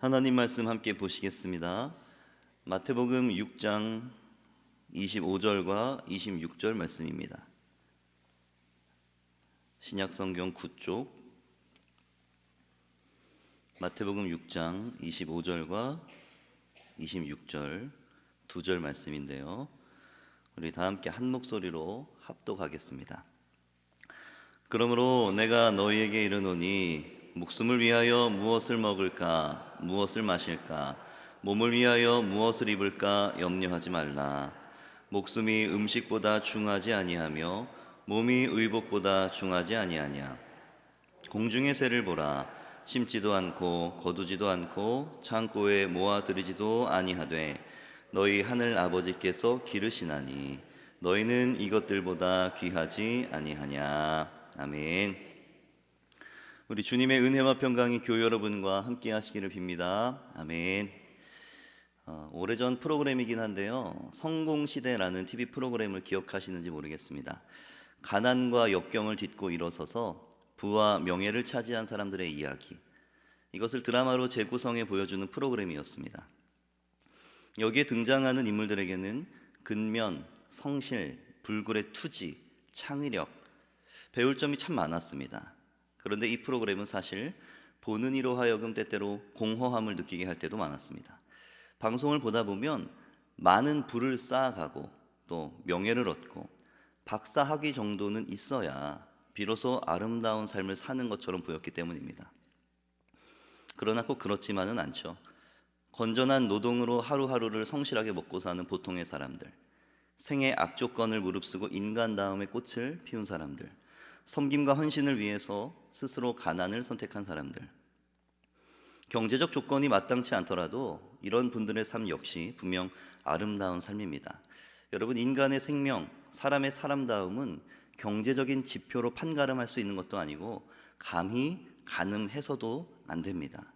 하나님 말씀 함께 보시겠습니다. 마태복음 6장 25절과 26절 말씀입니다. 신약 성경 9쪽 마태복음 6장 25절과 26절 두 절 말씀인데요. 우리 다 함께 한 목소리로 합독하겠습니다. 그러므로 내가 너희에게 이르노니 목숨을 위하여 무엇을 먹을까 무엇을 마실까? 몸을 위하여 무엇을 입을까? 염려하지 말라. 목숨이 음식보다 중하지 아니하며 몸이 의복보다 중하지 아니하냐? 공중의 새를 보라. 심지도 않고 거두지도 않고 창고에 모아 들이지도 아니하되 너희 하늘 아버지께서 기르시나니 너희는 이것들보다 귀하지 아니하냐? 아멘. 우리 주님의 은혜와 평강이 교회 여러분과 함께 하시기를 빕니다. 아멘. 어, 오래전 프로그램이긴 한데요. 성공시대라는 TV 프로그램을 기억하시는지 모르겠습니다. 가난과 역경을 딛고 일어서서 부와 명예를 차지한 사람들의 이야기. 이것을 드라마로 재구성해 보여주는 프로그램이었습니다. 여기에 등장하는 인물들에게는 근면, 성실, 불굴의 투지, 창의력, 배울 점이 참 많았습니다. 그런데 이 프로그램은 사실 보는 이로 하여금 때때로 공허함을 느끼게 할 때도 많았습니다. 방송을 보다 보면 많은 부를 쌓아가고 또 명예를 얻고 박사 학위 정도는 있어야 비로소 아름다운 삶을 사는 것처럼 보였기 때문입니다. 그러나 꼭 그렇지만은 않죠. 건전한 노동으로 하루하루를 성실하게 먹고 사는 보통의 사람들, 생의 악조건을 무릅쓰고 인간다움의 꽃을 피운 사람들, 섬김과 헌신을 위해서 스스로 가난을 선택한 사람들. 경제적 조건이 마땅치 않더라도 이런 분들의 삶 역시 분명 아름다운 삶입니다. 여러분 인간의 생명, 사람의 사람다움은 경제적인 지표로 판가름할 수 있는 것도 아니고 감히 가늠해서도 안 됩니다.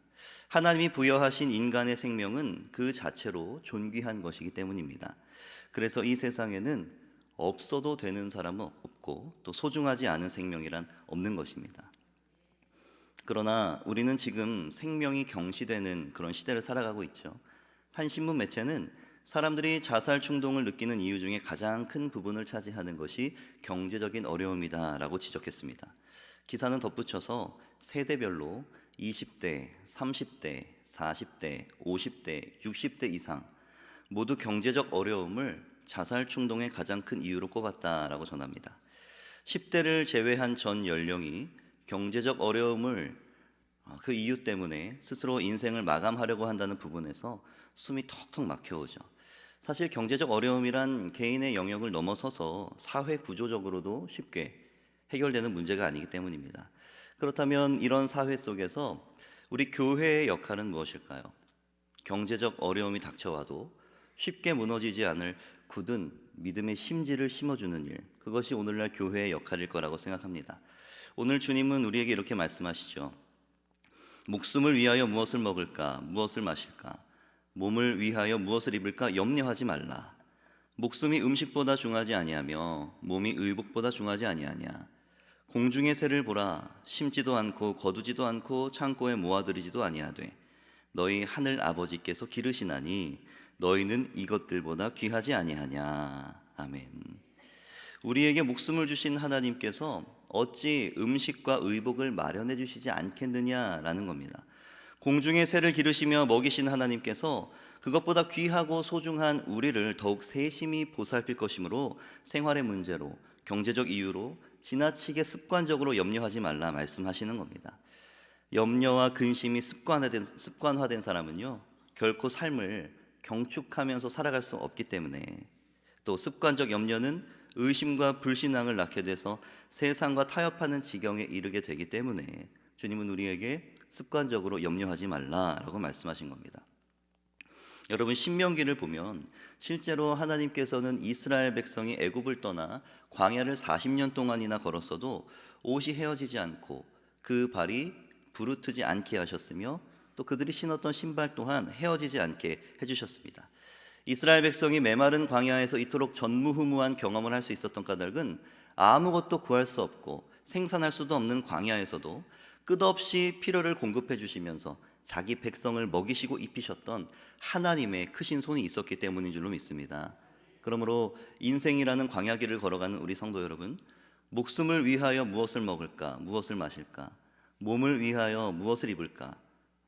하나님이 부여하신 인간의 생명은 그 자체로 존귀한 것이기 때문입니다. 그래서 이 세상에는 없어도 되는 사람은 없고 또 소중하지 않은 생명이란 없는 것입니다. 그러나 우리는 지금 생명이 경시되는 그런 시대를 살아가고 있죠. 한 신문 매체는 사람들이 자살 충동을 느끼는 이유 중에 가장 큰 부분을 차지하는 것이 경제적인 어려움이다라고 지적했습니다. 기사는 덧붙여서 세대별로 20대, 30대, 40대, 50대, 60대 이상 모두 경제적 어려움을 자살 충동의 가장 큰 이유로 꼽았다라고 전합니다. 10대를 제외한 전 연령이 경제적 어려움을 어, 그 이유 때문에 스스로 인생을 마감하려고 한다는 부분에서 숨이 턱턱 막혀오죠. 사실 경제적 어려움이란 개인의 영역을 넘어서서 사회 구조적으로도 쉽게 해결되는 문제가 아니기 때문입니다. 그렇다면 이런 사회 속에서 우리 교회의 역할은 무엇일까요? 경제적 어려움이 닥쳐와도 쉽게 무너지지 않을 굳은 믿음의 심지를 심어주는 일, 그것이 오늘날 교회의 역할일 거라고 생각합니다. 오늘 주님은 우리에게 이렇게 말씀하시죠. 목숨을 위하여 무엇을 먹을까, 무엇을 마실까, 몸을 위하여 무엇을 입을까 염려하지 말라. 목숨이 음식보다 중하지 아니하며 몸이 의복보다 중하지 아니하냐. 공중의 새를 보라 심지도 않고 거두지도 않고 창고에 모아들이지도 아니하되 너희 하늘 아버지께서 기르시나니 너희는 이것들보다 귀하지 아니하냐. 아멘. 우리에게 목숨을 주신 하나님께서 어찌 음식과 의복을 마련해 주시지 않겠느냐라는 겁니다. 공중의 새를 기르시며 먹이신 하나님께서 그것보다 귀하고 소중한 우리를 더욱 세심히 보살필 것이므로 생활의 문제로 경제적 이유로 지나치게 습관적으로 염려하지 말라 말씀하시는 겁니다. 염려와 근심이 습관화된, 습관화된 사람은요 결코 삶을 경축하면서 살아갈 수 없기 때문에 또 습관적 염려는 의심과 불신앙을 낳게 돼서 세상과 타협하는 지경에 이르게 되기 때문에 주님은 우리에게 습관적으로 염려하지 말라라고 말씀하신 겁니다. 여러분 신명기를 보면 실제로 하나님께서는 이스라엘 백성이 애굽을 떠나 광야를 40년 동안이나 걸었어도 옷이 헤어지지 않고 그 발이 부르트지 않게 하셨으며 또 그들이 신었던 신발 또한 헤어지지 않게 해주셨습니다. 이스라엘 백성이 메마른 광야에서 이토록 전무후무한 경험을 할 수 있었던 까닭은 아무것도 구할 수 없고 생산할 수도 없는 광야에서도 끝없이 필요를 공급해 주시면서 자기 백성을 먹이시고 입히셨던 하나님의 크신 손이 있었기 때문인 줄로 믿습니다. 그러므로 인생이라는 광야길을 걸어가는 우리 성도 여러분, 목숨을 위하여 무엇을 먹을까, 무엇을 마실까, 몸을 위하여 무엇을 입을까,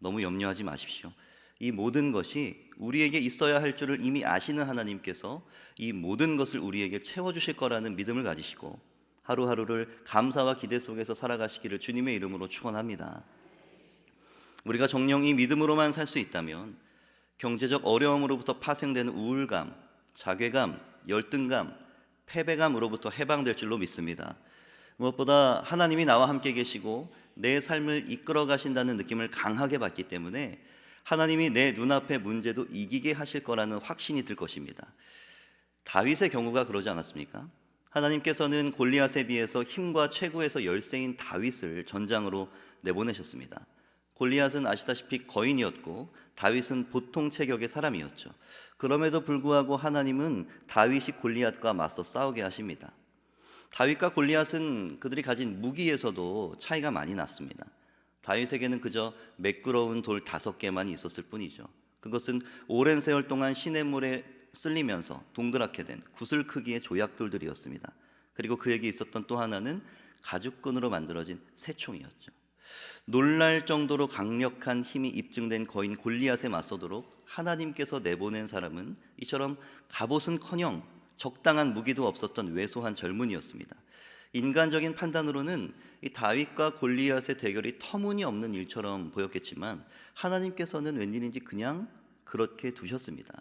너무 염려하지 마십시오. 이 모든 것이 우리에게 있어야 할 줄을 이미 아시는 하나님께서 이 모든 것을 우리에게 채워주실 거라는 믿음을 가지시고 하루하루를 감사와 기대 속에서 살아가시기를 주님의 이름으로 축원합니다. 우리가 정령 이 믿음으로만 살 수 있다면 경제적 어려움으로부터 파생되는 우울감, 자괴감, 열등감, 패배감으로부터 해방될 줄로 믿습니다. 무엇보다 하나님이 나와 함께 계시고 내 삶을 이끌어 가신다는 느낌을 강하게 받기 때문에 하나님이 내 눈앞의 문제도 이기게 하실 거라는 확신이 들 것입니다. 다윗의 경우가 그러지 않았습니까? 하나님께서는 골리앗에 비해서 힘과 최고에서 열세인 다윗을 전장으로 내보내셨습니다. 골리앗은 아시다시피 거인이었고 다윗은 보통 체격의 사람이었죠. 그럼에도 불구하고 하나님은 다윗이 골리앗과 맞서 싸우게 하십니다. 다윗과 골리앗은 그들이 가진 무기에서도 차이가 많이 났습니다. 다윗에게는 그저 매끄러운 돌 다섯 개만 있었을 뿐이죠. 그것은 오랜 세월 동안 시냇물에 쓸리면서 동그랗게 된 구슬 크기의 조약돌들이었습니다. 그리고 그에게 있었던 또 하나는 가죽끈으로 만들어진 새총이었죠. 놀랄 정도로 강력한 힘이 입증된 거인 골리앗에 맞서도록 하나님께서 내보낸 사람은 이처럼 갑옷은커녕 적당한 무기도 없었던 왜소한 젊은이였습니다. 인간적인 판단으로는 이 다윗과 골리앗의 대결이 터무니없는 일처럼 보였겠지만 하나님께서는 웬일인지 그냥 그렇게 두셨습니다.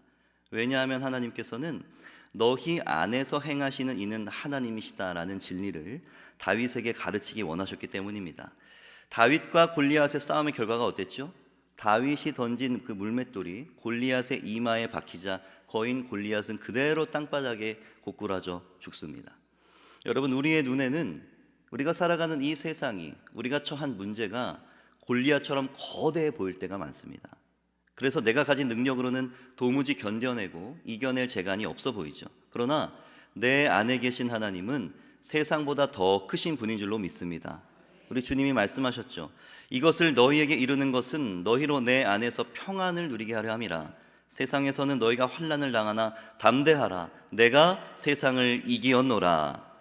왜냐하면 하나님께서는 너희 안에서 행하시는 이는 하나님이시다라는 진리를 다윗에게 가르치기 원하셨기 때문입니다. 다윗과 골리앗의 싸움의 결과가 어땠죠? 다윗이 던진 그 물맷돌이 골리앗의 이마에 박히자 거인 골리앗은 그대로 땅바닥에 고꾸라져 죽습니다. 여러분 우리의 눈에는 우리가 살아가는 이 세상이 우리가 처한 문제가 골리앗처럼 거대해 보일 때가 많습니다. 그래서 내가 가진 능력으로는 도무지 견뎌내고 이겨낼 재간이 없어 보이죠. 그러나 내 안에 계신 하나님은 세상보다 더 크신 분인 줄로 믿습니다. 우리 주님이 말씀하셨죠. 이것을 너희에게 이루는 것은 너희로 내 안에서 평안을 누리게 하려 함이라. 세상에서는 너희가 환난을 당하나 담대하라. 내가 세상을 이기었노라.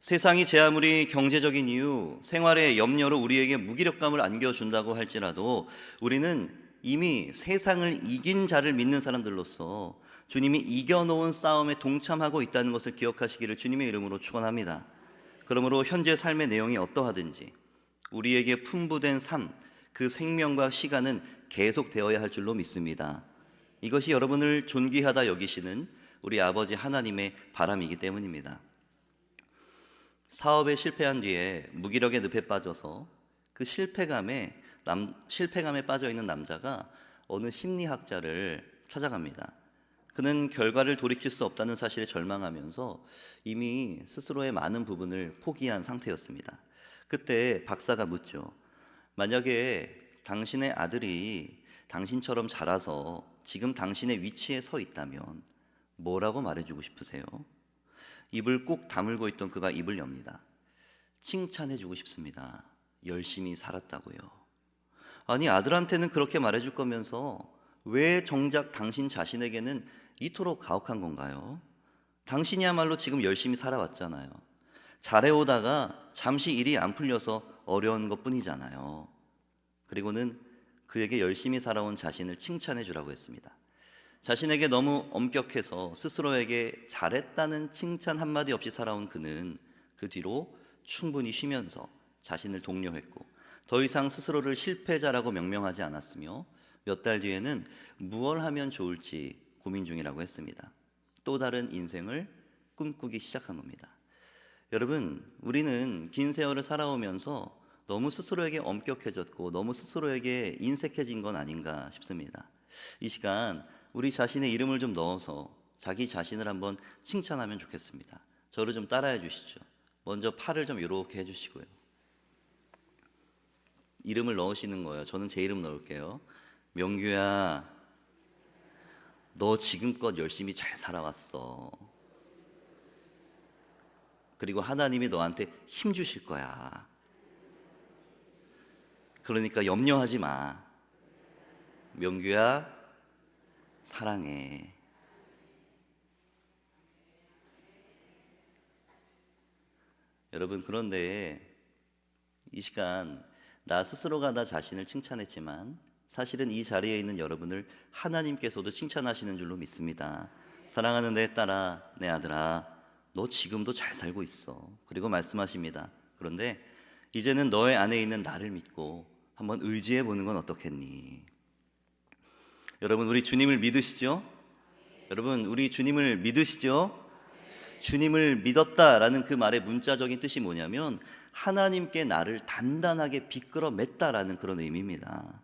세상이 제 아무리 경제적인 이유, 생활의 염려로 우리에게 무기력감을 안겨준다고 할지라도 우리는 이미 세상을 이긴 자를 믿는 사람들로서 주님이 이겨놓은 싸움에 동참하고 있다는 것을 기억하시기를 주님의 이름으로 축원합니다. 그러므로 현재 삶의 내용이 어떠하든지 우리에게 풍부된 삶, 그 생명과 시간은 계속되어야 할 줄로 믿습니다. 이것이 여러분을 존귀하다 여기시는 우리 아버지 하나님의 바람이기 때문입니다. 사업에 실패한 뒤에 무기력의 늪에 빠져서 그 실패감에 남, 실패감에 빠져 있는 남자가 어느 심리학자를 찾아갑니다. 그는 결과를 돌이킬 수 없다는 사실에 절망하면서 이미 스스로의 많은 부분을 포기한 상태였습니다. 그때 박사가 묻죠. 만약에 당신의 아들이 당신처럼 자라서 지금 당신의 위치에 서 있다면 뭐라고 말해주고 싶으세요? 입을 꾹 다물고 있던 그가 입을 엽니다. 칭찬해주고 싶습니다. 열심히 살았다고요. 아니 아들한테는 그렇게 말해줄 거면서 왜 정작 당신 자신에게는 이토록 가혹한 건가요? 당신이야말로 지금 열심히 살아왔잖아요. 잘해오다가 잠시 일이 안 풀려서 어려운 것 뿐이잖아요. 그리고는 그에게 열심히 살아온 자신을 칭찬해 주라고 했습니다. 자신에게 너무 엄격해서 스스로에게 잘했다는 칭찬 한마디 없이 살아온 그는 그 뒤로 충분히 쉬면서 자신을 독려했고 더 이상 스스로를 실패자라고 명명하지 않았으며 몇 달 뒤에는 무얼 하면 좋을지 고민 중이라고 했습니다. 또 다른 인생을 꿈꾸기 시작한 겁니다. 여러분, 우리는 긴 세월을 살아오면서 너무 스스로에게 엄격해졌고 너무 스스로에게 인색해진 건 아닌가 싶습니다. 이 시간 우리 자신의 이름을 좀 넣어서 자기 자신을 한번 칭찬하면 좋겠습니다. 저를 좀 따라해 주시죠. 먼저 팔을 좀 이렇게 해 주시고요. 이름을 넣으시는 거예요. 저는 제 이름 넣을게요. 명규야, 너 지금껏 열심히 잘 살아왔어. 그리고 하나님이 너한테 힘 주실 거야. 그러니까 염려하지 마. 명규야 사랑해. 여러분 그런데 이 시간 나 스스로가 나 자신을 칭찬했지만 사실은 이 자리에 있는 여러분을 하나님께서도 칭찬하시는 줄로 믿습니다. 사랑하는 내 딸아, 내 아들아, 너 지금도 잘 살고 있어. 그리고 말씀하십니다. 그런데 이제는 너의 안에 있는 나를 믿고 한번 의지해 보는 건 어떻겠니? 여러분 우리 주님을 믿으시죠? 여러분 우리 주님을 믿으시죠? 주님을 믿었다라는 그 말의 문자적인 뜻이 뭐냐면 하나님께 나를 단단하게 비끌어 맸다라는 그런 의미입니다.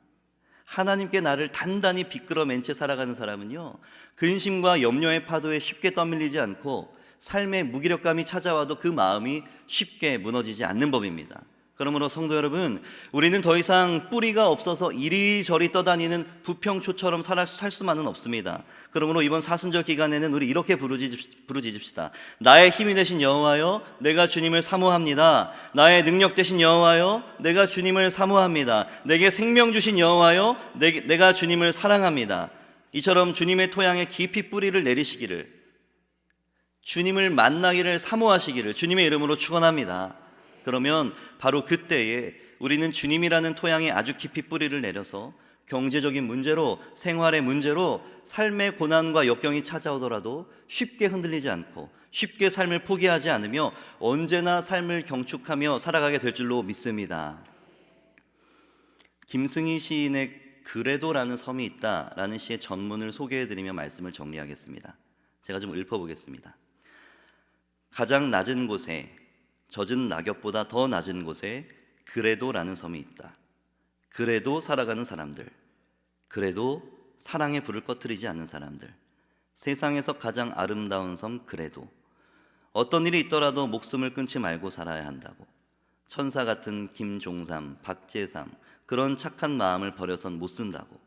하나님께 나를 단단히 비끌어 맨채 살아가는 사람은요, 근심과 염려의 파도에 쉽게 떠밀리지 않고 삶의 무기력감이 찾아와도 그 마음이 쉽게 무너지지 않는 법입니다. 그러므로 성도 여러분, 우리는 더 이상 뿌리가 없어서 이리저리 떠다니는 부평초처럼 살, 살 수만은 없습니다. 그러므로 이번 사순절 기간에는 우리 이렇게 부르짖, 부르짖읍시다. 나의 힘이 되신 여호와여, 내가 주님을 사모합니다. 나의 능력 되신 여호와여, 내가 주님을 사모합니다. 내게 생명 주신 여호와여, 내, 내가 주님을 사랑합니다. 이처럼 주님의 토양에 깊이 뿌리를 내리시기를, 주님을 만나기를 사모하시기를 주님의 이름으로 축원합니다. 그러면 바로 그때에 우리는 주님이라는 토양에 아주 깊이 뿌리를 내려서 경제적인 문제로 생활의 문제로 삶의 고난과 역경이 찾아오더라도 쉽게 흔들리지 않고 쉽게 삶을 포기하지 않으며 언제나 삶을 경축하며 살아가게 될 줄로 믿습니다. 김승희 시인의 그래도라는 섬이 있다라는 시의 전문을 소개해 드리며 말씀을 정리하겠습니다. 제가 좀 읊어 보겠습니다. 가장 낮은 곳에 젖은 낙엽보다 더 낮은 곳에 그래도라는 섬이 있다. 그래도 살아가는 사람들, 그래도 사랑의 불을 꺼뜨리지 않는 사람들, 세상에서 가장 아름다운 섬 그래도. 어떤 일이 있더라도 목숨을 끊지 말고 살아야 한다고. 천사 같은 김종삼, 박재삼 그런 착한 마음을 버려선 못 쓴다고.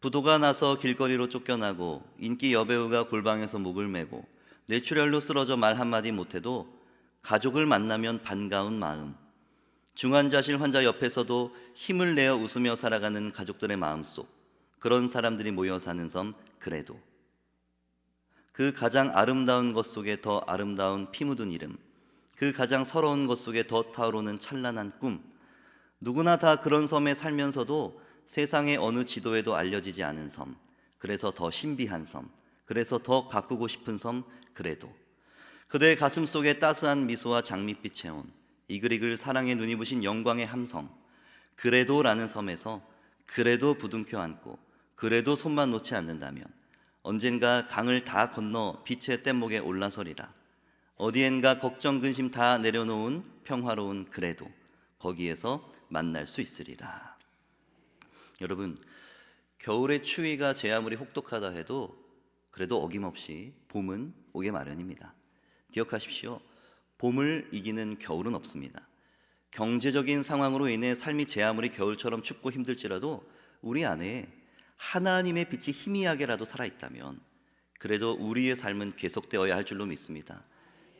부도가 나서 길거리로 쫓겨나고 인기 여배우가 골방에서 목을 메고 뇌출혈로 쓰러져 말 한마디 못해도 가족을 만나면 반가운 마음 중환자실 환자 옆에서도 힘을 내어 웃으며 살아가는 가족들의 마음속 그런 사람들이 모여 사는 섬 그래도. 그 가장 아름다운 것 속에 더 아름다운 피 묻은 이름 그 가장 서러운 것 속에 더 타오르는 찬란한 꿈 누구나 다 그런 섬에 살면서도 세상의 어느 지도에도 알려지지 않은 섬 그래서 더 신비한 섬 그래서 더 가꾸고 싶은 섬 그래도 그대의 가슴 속에 따스한 미소와 장밋빛 체온 이글이글 사랑에 눈이 부신 영광의 함성 그래도라는 섬에서 그래도 부둥켜 안고 그래도 손만 놓지 않는다면 언젠가 강을 다 건너 빛의 뗏목에 올라서리라. 어디엔가 걱정 근심 다 내려놓은 평화로운 그래도 거기에서 만날 수 있으리라. 여러분 겨울의 추위가 제 아무리 혹독하다 해도 그래도 어김없이 봄은 오게 마련입니다 기억하십시오 봄을 이기는 겨울은 없습니다. 경제적인 상황으로 인해 삶이 제 아무리 겨울처럼 춥고 힘들지라도 우리 안에 하나님의 빛이 희미하게라도 살아있다면 그래도 우리의 삶은 계속되어야 할 줄로 믿습니다.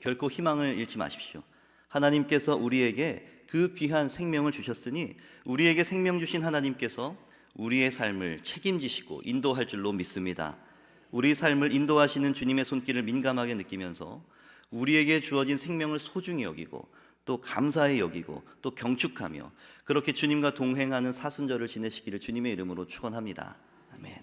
결코 희망을 잃지 마십시오. 하나님께서 우리에게 그 귀한 생명을 주셨으니 우리에게 생명 주신 하나님께서 우리의 삶을 책임지시고 인도할 줄로 믿습니다. 우리 삶을 인도하시는 주님의 손길을 민감하게 느끼면서 우리에게 주어진 생명을 소중히 여기고 또 감사히 여기고 또 경축하며 그렇게 주님과 동행하는 사순절을 지내시기를 주님의 이름으로 축원합니다. 아멘.